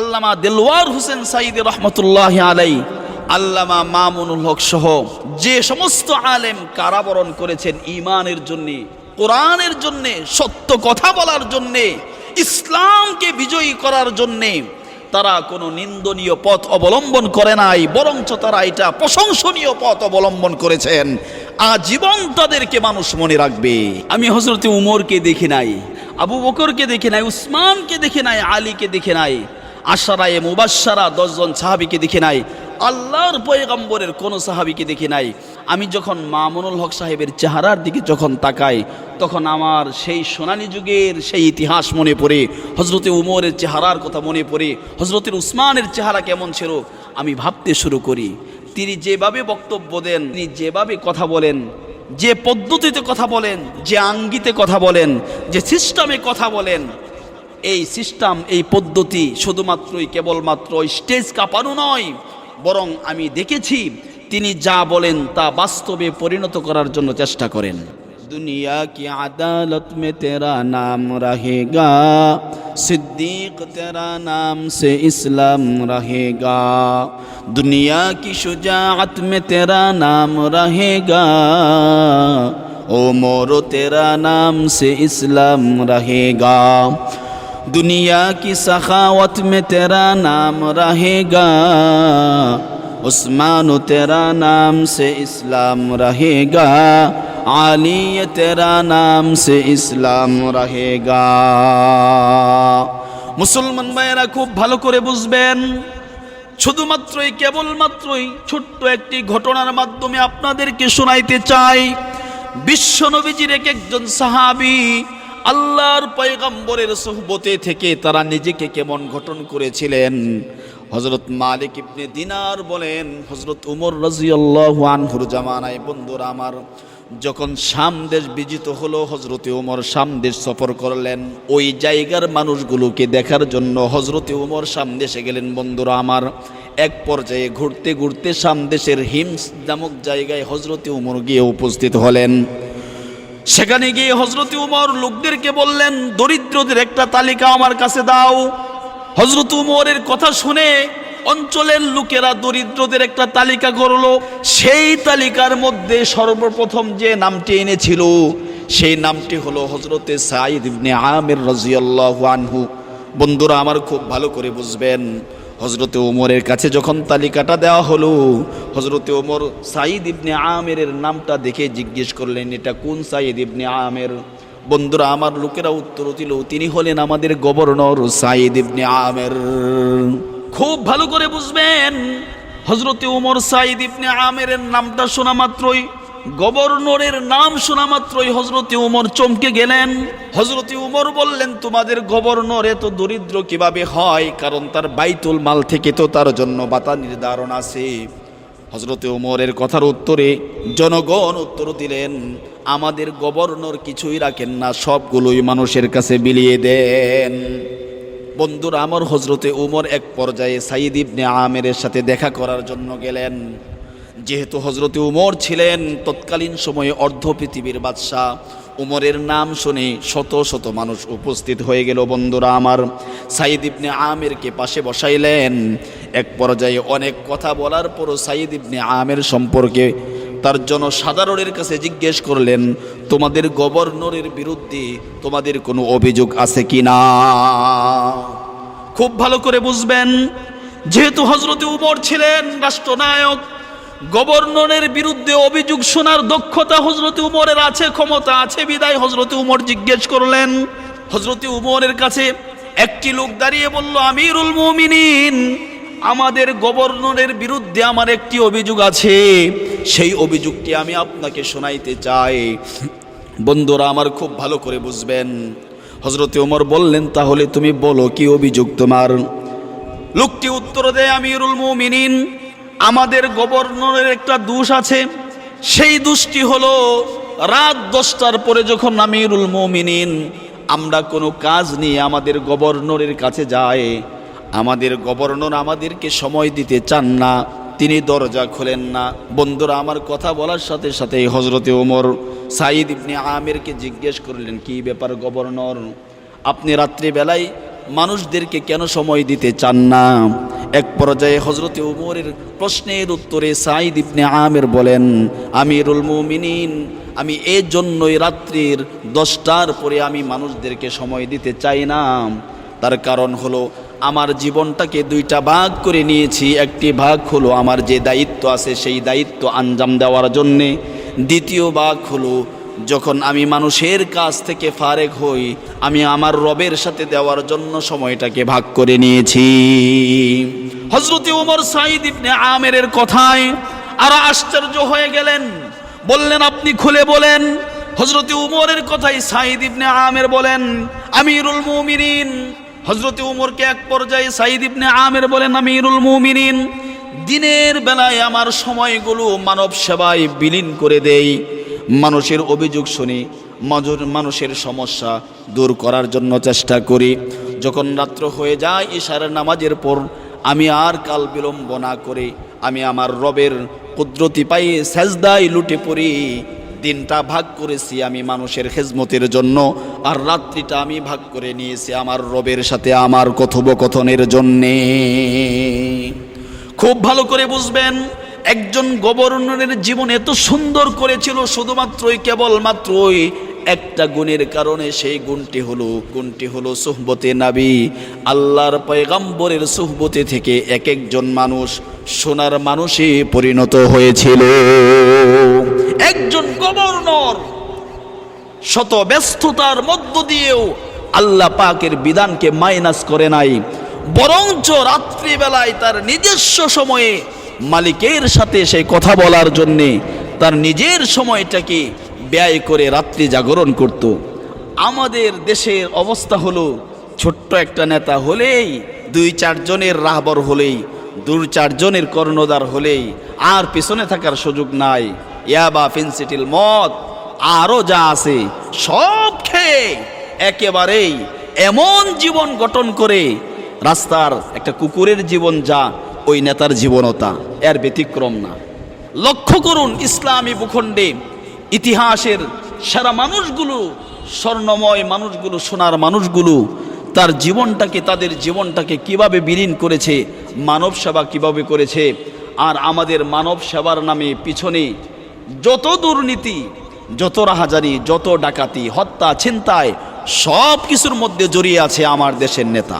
আল্লামা দেলওয়ার হোসেন সাইদ রহমতুল্লাহ আলাই আল্লামা মামুনুল হক সহ যে সমস্ত আলেম কারাবরণ করেছেন ইমানের জন্যে, কোরআনের জন্যে, সত্য কথা বলার জন্যে, ইসলামকে বিজয়ী করার জন্যে, তারা কোনো নিন্দনীয় পথ অবলম্বন করে নাই, বরঞ্চ তারা এটা প্রশংসনীয় পথ অবলম্বন করেছেন। আজীবন তাদেরকে মানুষ মনে রাখবে। আমি হজরত উমরকে দেখি নাই, আবু বকরকে দেখি নাই, উসমানকে দেখি নাই, আলীকে দেখে নাই। আশারায়ে মুবাসারা দশজন সাহাবিকে দেখি নাই। আল্লাহর পয়গম্বরের কোনো সাহাবিকে দেখি নাই। আমি যখন মামুনুল হক সাহেবের চেহারার দিকে যখন তাকাই, তখন আমার সেই সোনালী যুগের সেই ইতিহাস মনে পড়ে হজরতে উমরের চেহারার কথা মনে পড়ে হজরতের উসমানের চেহারা কেমন ছিল, আমি ভাবতে শুরু করি। তিনি যেভাবে বক্তব্য দেন, তিনি যেভাবে কথা বলেন, যে পদ্ধতিতে কথা বলেন, যে আঙ্গিতে কথা বলেন, যে সিস্টেমে কথা বলেন এই সিস্টেম, এই পদ্ধতি শুধুমাত্রই কেবলমাত্র স্টেজ কাঁপানো নয়, বরং আমি দেখেছি তিনি যা বলেন তা বাস্তবে পরিণত করার জন্য চেষ্টা করেন। দুনিয়া কি আদালত মে তেরা নাম রহেগা? সিদ্দিক, তেরা নাম সে ইসলাম রহেগা। দুনিয়া কি সুজাত মে তেরা নাম রহেগা? ও মোরো তেরা নাম সে ইসলাম রহেগা। दुनिया की सखावत में तेरा नाम रहेगा उस्मान तेरा नाम से इस्लाम रहेगा आली तेरा नाम से इस्लाम रहेगा মুসলমান ভাইয়েরা খুব ভালো করে বুঝবেন শুধুমাত্রই কেবলমাত্রই ছোট্ট একটি ঘটনার মাধ্যমে আপনাদেরকে শোনাইতে চাই বিশ্ব নবীজির এক একজন সাহাবি আল্লাহর পয়গম্বরের সোহবতে থেকে তারা নিজেকে কেমন গঠন করেছিলেন? হজরত মালিক ইবনে দিনার বলেন হজরত উমর রাজিয়াল্লাহু আনহুর জামানায়, বন্ধুরা আমার, যখন শাম দেশ বিজিত হলো হজরতে উমর শাম দেশ সফর করলেন। ওই জায়গার মানুষগুলোকে দেখার জন্য হজরতে উমর শাম দেশে গেলেন। বন্ধুরা আমার, এক পর্যায়ে ঘুরতে ঘুরতে শাম দেশের হিমস নামক জায়গায় হজরতে উমর গিয়ে উপস্থিত হলেন। সেখানে গিয়ে হজরত উমর লোকদেরকে বললেন, দরিদ্রদের একটা তালিকা আমার কাছে দাও। হজরত উমরের কথা শুনে অঞ্চলের লোকেরা দরিদ্রদের একটা তালিকা করল। সেই তালিকার মধ্যে সর্বপ্রথম যে নামটি এনেছিল, সেই নামটি হলো হজরতে সাইদ ইবনে আমির রাজিয়াল্লাহু আনহু। বন্ধুরা, আমার খুব ভালো করে বুঝবেন হজরতে ওমরের কাছে যখন তালিকাটা দেওয়া হলো হজরতে ওমর সাঈদ ইবনে আমেরের নামটা দেখে জিজ্ঞেস করলেন, এটা কোন সাঈদ ইবনে আমের? বন্ধুরা, আমার লোকেরা উত্তর দিল, তিনি হলেন আমাদের গভর্নর সাঈদ ইবনে আমের। খুব ভালো করে বুঝবেন হজরতে ওমর সাঈদ ইবনে আমেরের নামটা শোনা মাত্রই গভর্নরের নাম শোনা মাত্রই হজরতে উমর চমকে গেলেন। হজরতে উমর বললেন, তোমাদের গভর্নর এত দরিদ্র কীভাবে হয়? কারণ তার বাইতুল মাল থেকে তো তার জন্য বাতা নির্ধারণ আছে। হজরতে উমরের কথার উত্তরে জনগণ উত্তর দিলেন, আমাদের গভর্নর কিছুই রাখেন না, সবগুলোই মানুষের কাছে বিলিয়ে দেন। বন্ধুরা, আমার হজরতে উমর এক পর্যায়ে সাইদ ইবনে আমেরের সাথে দেখা করার জন্য গেলেন। যেহেতু হজরতে উমর ছিলেন তৎকালীন সময়ে অর্ধ পৃথিবীর বাদশাহ। উমরের নাম শুনে শত শত মানুষ উপস্থিত হয়ে গেল, বন্ধুরা আমার। সাইদ ইবনে আমেরকে পাশে বসাইলেন। এক পর্যায়ে অনেক কথা বলার পরও সাইদ ইবনে আমের সম্পর্কে তার জনসাধারণের কাছে জিজ্ঞেস করলেন, তোমাদের গভর্নরের বিরুদ্ধে তোমাদের কোনো অভিযোগ আছে কি না? খুব ভালো করে বুঝবেন, যেহেতু হজরতে উমর ছিলেন রাষ্ট্রনায়ক গভর্নরের বিরুদ্ধে অভিযোগ শোনার দক্ষতা হজরত উমরের আছে, ক্ষমতা আছে, বিদায় হজরতে উমর জিজ্ঞেস করলেন। হজরতে উমরের কাছে একটি লোক দাঁড়িয়ে বলল, আমিরুল মুমিনিন, আমাদের গভর্নরের বিরুদ্ধে আমার একটি অভিযোগ আছে। সেই অভিযোগটি আমি আপনাকে শোনাইতে চাই। বন্ধুরা, আমার খুব ভালো করে বুঝবেন। হজরতে ওমর বললেন, তাহলে তুমি বলো, কি অভিযোগ তোমার? লোকটি উত্তর দেয়, আমিরুল মুমিনিন আমাদের গভর্নরের একটা দোষ আছে। সেই দোষটি হলো, রাত দশটার পরে যখন আমিরুল মুমিনিন আমরা কোনো কাজ নিয়ে আমাদের গভর্নরের কাছে যাই, আমাদের গভর্নর আমাদেরকে সময় দিতে চান না, তিনি দরজা খোলেন না। বন্ধুরা, আমার কথা বলার সাথে সাথে হজরতে ওমর সাইদ ইবনে আমেরকে জিজ্ঞেস করলেন, কি ব্যাপার গভর্নর? আপনি রাত্রিবেলায় মানুষদেরকে কেন সময় দিতে চান না? এক পর্যায়ে হজরতে উমরের প্রশ্নের উত্তরে সাইদ ইবনে আমের বলেন আমি আমিরুল মুমিনিন, আমি এর জন্যই রাত্রির দশটার পরে আমি মানুষদেরকে সময় দিতে চাই না। তার কারণ হলো, আমার জীবনটাকে দুইটা ভাগ করে নিয়েছি। একটি ভাগ হলো আমার যে দায়িত্ব আছে, সেই দায়িত্ব আঞ্জাম দেওয়ার জন্যে। দ্বিতীয় ভাগ হলো যখন আমি মানুষের কাছ থেকে ফারেক হই, আমি আমার রবের সাথে দেওয়ার জন্য সময়টাকে ভাগ করে নিয়েছি। হজরতে উমর সাইদ ইবনে আমেরের কথায় আর আশ্চর্য হয়ে গেলেন। বললেন, আপনি খুলে বলেন। হজরতে উমরের কথাই সাইদ ইবনে আমের বলেন, আমিরুল মুমিনিন। হজরতে উমরকে এক পর্যায়ে সাইদ ইবনে আমের বলেন, আমিরুল মুমিনিন, দিনের বেলায় আমার সময়গুলো মানব সেবায় বিলীন করে দেই। মানুষের অভিযোগ শুনি মানুষের সমস্যা দূর করার জন্য চেষ্টা করি। যখন রাত্র হয়ে যায় ইশারের নামাজের পর আমি আর কাল বিলম্ব না করে। আমি আমার রবের কুদরতি পায়ে সেজদায় লুটে পড়ি। দিনটা ভাগ করেছি আমি মানুষের খেজমতের জন্য, আর রাত্রিটা আমি ভাগ করে নিয়েছি আমার রবের সাথে আমার কথোপকথনের জন্যে। খুব ভালো করে বুঝবেন একজন গভর্নরের জীবন এত সুন্দর করেছিল, শুধুমাত্রই কেবলমাত্রই একটা গুণের কারণে সেই গুণটি হলো গুণটি হলো সুহবতে নাবি। আল্লাহর পয়গাম্বরের সুহবতে থেকে এক একজন মানুষ সোনার মানুষে পরিণত হয়েছিল। একজন গভর্নর শত ব্যস্ততার মধ্য দিয়েও আল্লাহ পাকের বিধানকে মাইনাস করে নাই। বরঞ্চ রাত্রিবেলায় তার নিজস্ব সময়ে মালিকের সাথে সেই কথা বলার জন্যে তার নিজের সময়টাকে ব্যয় করে রাত্রি জাগরণ করত। আমাদের দেশের অবস্থা হলো, ছোট্ট একটা নেতা হলেই, দুই চারজনের রাহবর হলেই, দু চারজনের কর্ণধার হলেই, আর পিছনে থাকার সুযোগ নাই। ইয়াবা ফিনসিটিল মদ আরও যা আছে, সব খেয়ে একেবারেই এমন জীবন গঠন করে রাস্তার একটা কুকুরের জীবন যা, ওই নেতার জীবনতা এর ব্যতিক্রম না। লক্ষ্য করুন ইসলামী ভূখণ্ডে ইতিহাসের সারা মানুষগুলো, স্বর্ণময় মানুষগুলো, সোনার মানুষগুলো, তার জীবনটাকে, তাদের জীবনটাকে কীভাবে বিলীন করেছে, মানব সেবা কীভাবে করেছে, আর আমাদের মানব সেবার নামে পিছনে যত দুর্নীতি, যত রাহাজারি যত ডাকাতি, হত্যা, ছিনতাই সব কিছুর মধ্যে জড়িয়ে আছে আমার দেশের নেতা।